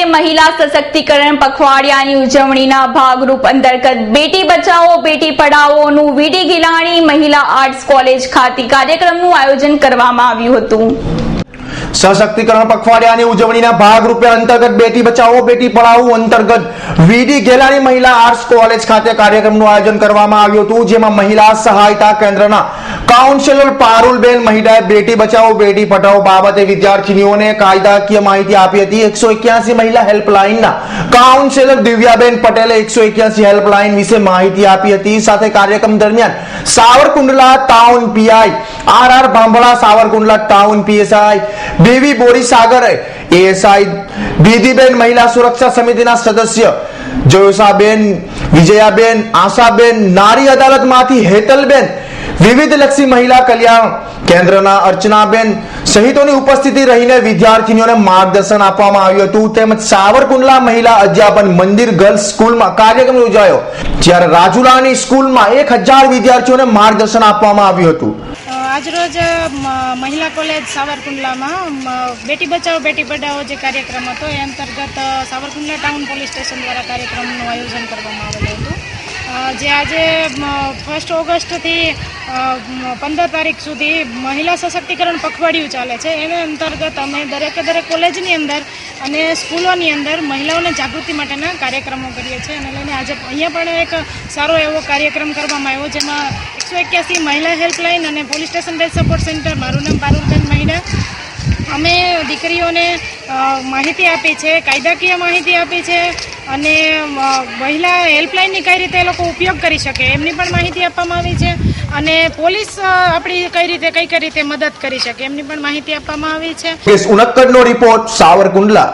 ખાતે મહિલા સશક્તિકરણ, પખવાડિયાની ઉજવણીના ભાગરૂપ અંતર્ગત બેટી બચાવો, બેટી પઢાઓનું વીડી ગિલાણી મહિલા આર્ટ્સ કોલેજ ખાતે કાર્યક્રમનું આયોજન કરવામાં આવ્યું હતું. સશક્તિકરણ, પખવાડિયાની ઉજવણીના ભાગરૂપે અંતર્ગત બેટી બચાવો, બેટી પઢાઓ અંતર્ગત વીડી ગેલાણી મહિલા આર્ટ્સ કોલેજ ખાતે કાર્યક્રમનું આયોજન કરવામાં આવ્યું હતું, જેમાં મહિલા સહાયતા કેન્દ્રના કાઉન્સિલર પારુલબેન મહિડાએ બેટી બચાવો, બેટી પઢાઓ બાબતે વિદ્યાર્થીનીઓને કાયદાકીય માહિતી આપી હતી. એકસો એક્યાસી મહિલા હેલ્પલાઇનના કાઉન્સિલર દિવ્યાબેન પટેલે એકસો એક્યાસી હેલ્પલાઇન વિશે માહિતી આપી હતી. સાથે કાર્યક્રમ દરમિયાન Savarkundla town PI R R Bhambhala, Savarkundla town PSI Bevi Borisagar, ASI Didiben મહિલા સુરક્ષા સમિતિના સદસ્ય જોયુસાબેન, વિજયાબેન, આશાબેન, નારી અદાલતમાંથી હેતલબેન વિવિધ લક્ષી મહિલા કલ્યાણ કેન્દ્રના અર્ચનાબેન સહિતોની ઉપસ્થિતિ રહીને વિદ્યાર્થીનીઓને માર્ગદર્શન આપવામાં આવ્યું હતું. તેમજ સાવરકુંડલા મહિલા અધ્યાપન મંદિર ગર્લ્સ સ્કૂલમાં કાર્યક્રમ યોજાયો, જ્યારે રાજુલાની સ્કૂલમાં એક હજાર વિદ્યાર્થીઓને માર્ગદર્શન આપવામાં આવ્યું હતું. આજરોજ મહિલા કોલેજ સાવરકુંડલામાં બેટી બચાવો, બેટી પઢાઓ જે કાર્યક્રમ હતો, એ અંતર્ગત સાવરકુંડલા ટાઉન પોલીસ સ્ટેશન દ્વારા કાર્યક્રમનું આયોજન કરવામાં આવેલું જે આજે ફર્સ્ટ ઓગસ્ટથી પંદર તારીખ સુધી મહિલા સશક્તિકરણ પખવાડિયું ચાલે છે. એને અંતર્ગત અમે દરેકે દરેક કોલેજની અંદર અને સ્કૂલોની અંદર મહિલાઓને જાગૃતિ માટેના કાર્યક્રમો કરીએ છીએ. અને લઈને આજે અહીંયા પણ એક સારો એવો કાર્યક્રમ કરવામાં આવ્યો, જેમાં એકસો એક્યાસી મહિલા હેલ્પલાઇન અને police station base support centre. મારું નામ પારુલબેન મહિડા. દીકરીઓને માહિતી આપી છે, કાયદાકીય માહિતી આપી છે અને મહિલા હેલ્પલાઇનની કઈ રીતે એ લોકો ઉપયોગ કરી શકે એમની પણ માહિતી આપવામાં આવી છે અને પોલીસ આપણી કઈ રીતે, કઈ કઈ રીતે મદદ કરી શકે એમની પણ માહિતી આપવામાં આવી છે. ઉનક્કડનો રિપોર્ટ, સાવરકુંડલા.